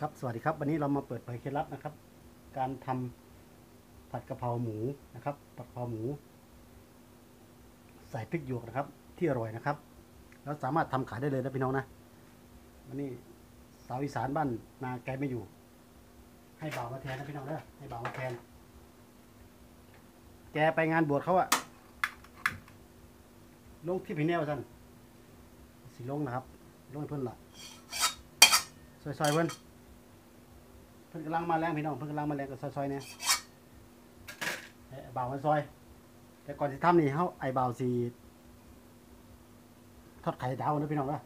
ครับสวัสดีครับ วันนี้เรามาเปิดเผยเคล็ดลับนะครับ การทำผัดกะเพราหมูนะครับ ผัดกะเพราหมู ใส่พริกหยวกนะครับ ที่อร่อยนะครับ แล้วสามารถทำขายได้เลยนะพี่น้องนะวันนี้สาวอีสานบ้านนาแกไม่อยู่ ให้บ่าวมาแทนนะพี่น้องเด้อให้บ่าวมาแทน แกไปงานบวชเขาอะลงที่พี่แนวท่านสีลงนะครับลงเพิ่นละซอยๆเพิ่น เพิ่นกำลังมาแรงพี่น้องเพิ่นกำลังมาแรงกับซอยๆเนี่ยให้ไอ้บ่าวมาซอย แต่ก่อนสิทำนี่เฮาไอ้บ่าสิทอดไข่ดาวนะพี่น้องนะ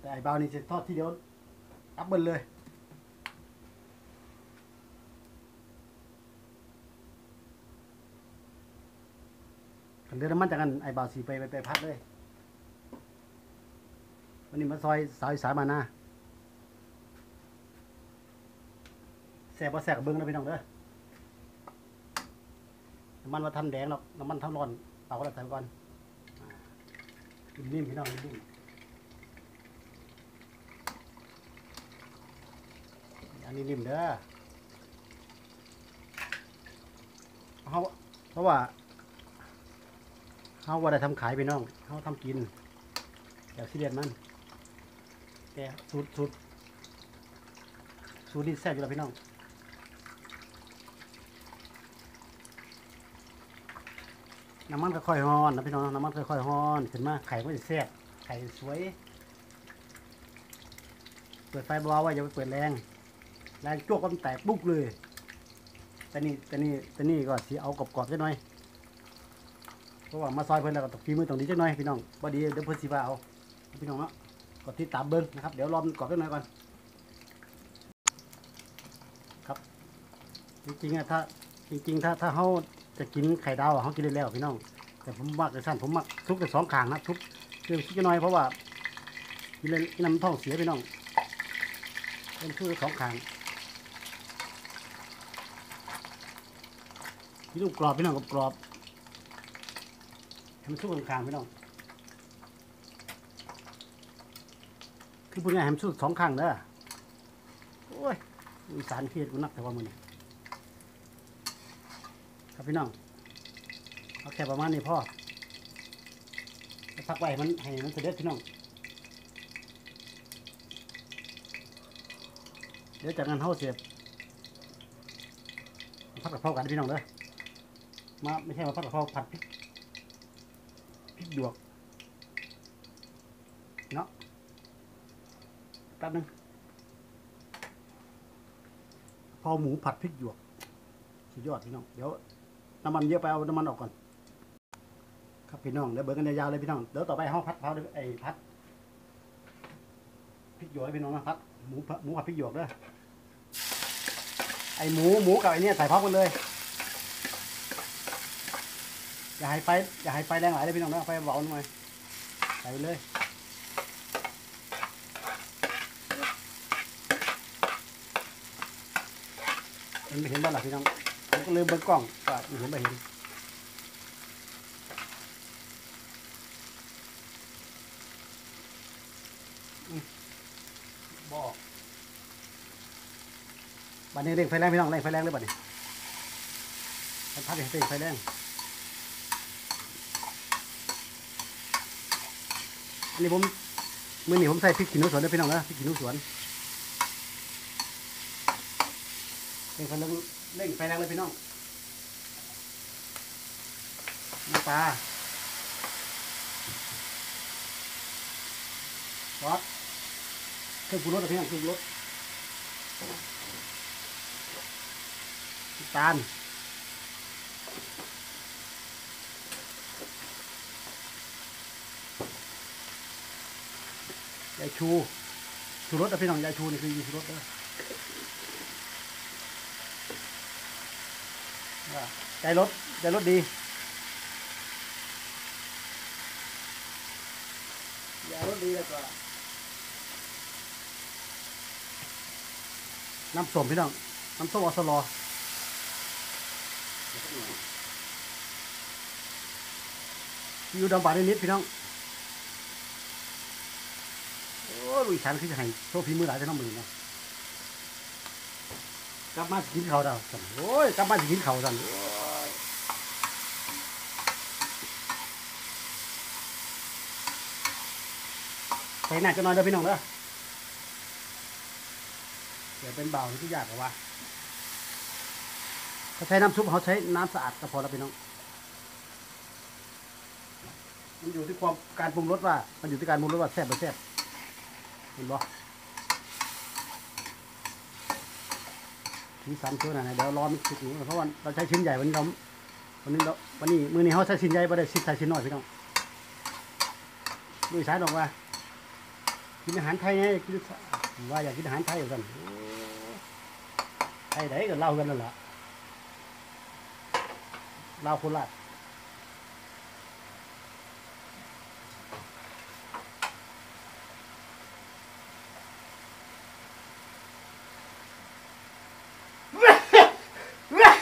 แต่ไอ้บ่านี่สิทอดทีเดียวอัพเบิลเลยคันเดือดน้ำมันจากกันไอ้บ่าสิไปไปไปพัดเลย วันนี้มาซอยสาวอีสายมาหน้าแสบว่าแสบกับเบิ้งนะพี่น้องเด้อน้ำมันว่าทันแดงหรอกน้ำมันทันร้อนเปล่าก็แล้ใส่ก่อนนิ่มๆพี่น้องนิ่มอันนี้นิ่มเด้อเขาเพราะว่าเขาว่าได้ทำขายพี่น้องเขาทำกินอย่าซีเรียสมัน แกสูตรสูตรสูตรนี่แซ่บอยู่แล้วพี่น้องน้ำมันก็ค่อยฮอนนะพี่น้องน้ำมันค่อยๆฮอนขึ้นมาไข่ก็จะแซ่บไข่สวย เปิดไฟเบาๆไว้อย่าไปเปิดแรงแรงจวกก็มันแตกปุ๊บเลยแต่นี่แต่นี่แต่นี่ก็สีเอากรอบๆจักหน่อยเพราะว่ามาซอยเพิ่นแล้วก็ตกฝีมือตรงนี้จักหน่อยพี่น้องพอดีเดี๋ยวเพิ่นสิว่าเอาพี่น้องเนาะ กดที่ตามเบิ้งนะครับ เดี๋ยวรอมันกรอบได้หน่อยก่อน ครับ จริงๆอะถ้าจริง ๆ ถ้าถ้าเขาจะกินไข่ดาวอะเขากินได้แล้วพี่น้อง แต่ผมมักแต่สั้นผมมักทุกแต่สองขางนะทุกเรื่องทุกน้อยเพราะว่ากินเลยน้ำท้องเสียพี่น้องเป็นทุกสองขางพี่ลูกกรอบพี่น้องกรอบให้มันทุกข้างพี่น้อง คือพูดง่ายๆให้มันสู้สองข้างเด้อโอ้ยอีสานเครียดกูนักแต่ว่ามือนี่ครับพี่น้องเอาแค่ประมาณนี้พ่อพักไว้ให้มันให้มันเสด็จพี่น้องเดี๋ยวจากนั้นเขาเสียบพักกับเพรากันพี่น้องเด้อมาไม่ใช่มาพักกับเพราผัดพริกพริกหยวกเนาะ แป๊บนึงพอหมูผัดพริกหยวกสุดยอดพี่น้อง เดี๋ยวน้ำมันเยอะไปเอาน้ำมันออกก่อน ครับพี่น้องเดี๋ยวเบิร์กันยาวๆเลยพี่น้อง เดี๋ยวต่อไปห้องพัดเผาไอ้พัดพริกหยวกพี่น้องนะพัดหมูผัดหมูผัดพริกหยวกเด้อไอ้หมูหมูกับไอ้เนี่ยใส่พร้อมกันเลย อย่าให้ไฟอย่าให้ไฟแรงหลายเลยพี่น้องนะไฟเบาหน่อยใส่ไปเลย นไม่เห็นบ้านหลักพี่น้องผมก็ลืมเบิ้งกล้องว่าเห็นไม่เห็นบอกบัดนี้เร่งไฟแรงพี่น้องเร่งไฟแรงเลยบัดนี้มันพัดเร่งไฟแรงอันนี้ผมมื่อนี้ผมใส่พริกขี้หนูสวนด้พี่น้องนะพริกขี้หนูสวน เร่งไฟแรงเร่งไฟแรงเลยพี่น้องน้ำปลาซอสเครื่องปรุงรสอะพี่น้องเครื่องปรุงรสตาลยายชูชูรสอะพี่น้องยายชูนี่คือยายชูรสเด้อ ใจรถใจรถดีใจรถดีแล้วก็น้ำส้มพี่น้อง น้ำส้มอสลออยู่ดำบาดนิดๆพี่น้องลูกอีสานคือจะให้โชว์ฝีมือหลายแต่น้องมือเนาะ กลับมาสิกินข้าวดาวสั่นโอ้ยกลับมาสิกินข้าวสั่นโอ้ยใส่หน้าจะนอนเด้อพี่น้องเด้อเดี๋ยวเป็นเบาที่ยากกว่าถ้าใช้น้ำซุปเขาใช้น้ำสะอาดก็พอแล้วพี่น้องมันอยู่ที่ความการปรุงรสว่า มันอยู่ที่การปรุงรสว่าแซ่บหรือแซ่บเห็นบ่ สีสันเท่านั้นนะเดี๋ยวรอมันสุกอยู่เพราะว่าเราใช้ชิ้นใหญ่วันนี้เราวันนี้เราวันนี้มือนี้เขาใช้ชิ้นใหญ่ไม่ได้ชิ้นใส่ชิ้นน้อยพี่น้องดูสายออกว่ากินอาหารไทยไงกินว่าอยากกินอาหารไทยกันไทยไหนก็เล่ากันนั่นแหละเล่าโคราช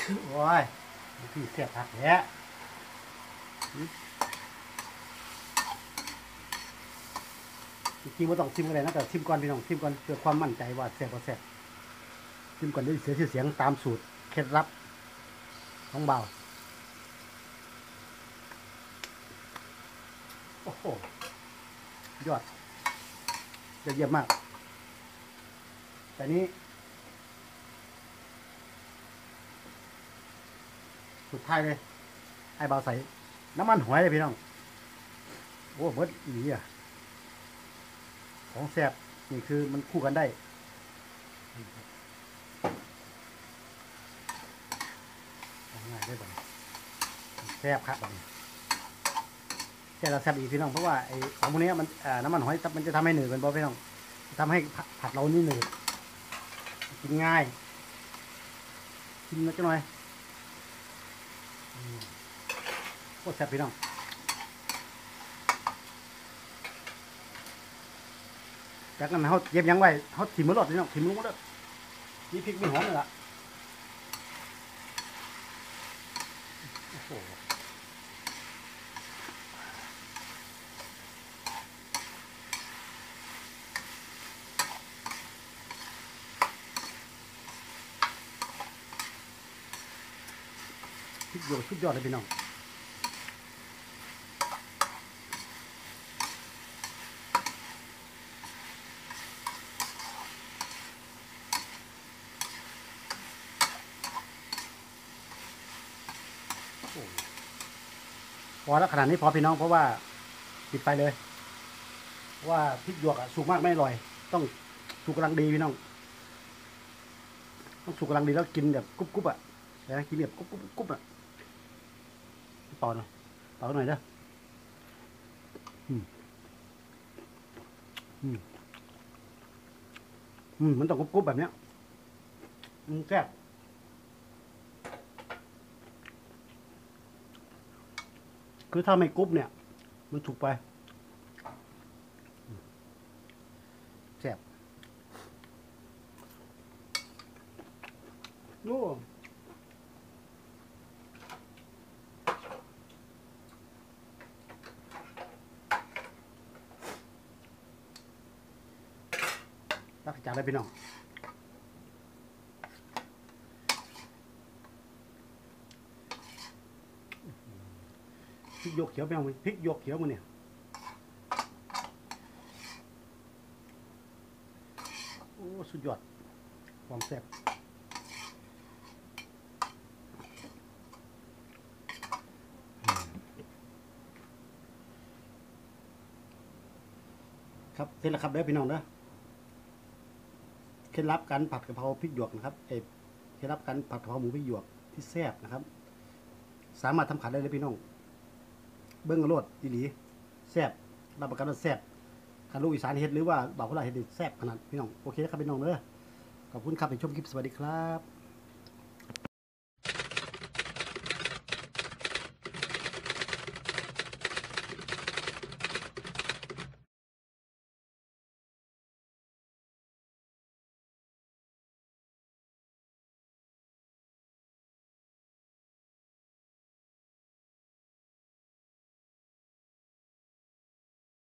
โอ้ยพี่เสียบผักแท้จริงๆว่าต้องชิมกันเลยนะแต่ชิมก่อนพี่น้องชิมก่อนเพื่อความมั่นใจว่าแซ่บว่าแซ่บชิมก่อนได้เสียชื่อเสียงตามสูตรเคล็ดลับของเบาโอ้โหยอดยอดเยี่ยมมาก แต่นี้ สุดท้ายเลยไอ้เบาใส่น้ำมันหอยเลยพี่น้อง โอ้เบิดอีอะ ของแซ่บนี่คือมันคู่กันได้ง่ายได้บ่แซ่บครับบ่แค่เราแซ่บอีกพี่น้องเพราะว่าไอ้ของพวกนี้มันน้ำมันหอยมันจะทำให้หนืดเป็นบ่พี่น้องทำให้ผัดเรานี่หนืดกินง่ายกินนิดหน่อย โคตรแซ่บพี่น้องจากนั้นเขาเย็บยังไว้เขาถิ่มมือรดพี่น้องถิ่มลงมาเด้อมีพริกมีหอมเลยละโอ้โห สุดยอดสุดยอดเลยพี่น้องพอแล้วขนาดนี้พอพี่น้องเพราะว่าปิดไปเลยเพราะว่าพริกหยวกอะสุกมากไม่อร่อย ต้องสุกกำลังดีพี่น้อง ต้องสุกกำลังดีแล้วกินแบบกรุบกรุบๆอะนะกินแบบกรุบกรุบกรุบอะ ต่อหน่อยต่อหน่อยเด้ออืมอืมอืมมันต้องกรุบๆแบบเนี้ยมันแซ่บคือถ้าไม่กรุบเนี่ย มันถูกไปอืมแซ่บโอ้ รักจากได้พี่น้องพริกหยกเขียวไปเอาไหมพริกหยกเขียวมาเนี่ยโอ้สุดยอดความแซ่บครับเสร็จแล้วครับเด้อพี่น้องเด้อ เคล็ดลับการผัดกะเพราพริกหยวกนะครับเอเคล็ดลับการผัดกะเพราหมูพริกหยวกที่แซ่บนะครับ สามารถทำขายได้เลยพี่น้อง เบิ้งกระโลดอีหลีแซ่บรับประกันว่าแซ่บคันลูกอีสานเฮ็ดหรือว่าบ่าวโคราเฮ็ดแซ่บขนาดพี่น้อง โอเคครับพี่น้องเด้อขอบคุณครับที่ชมคลิปสวัสดีครับ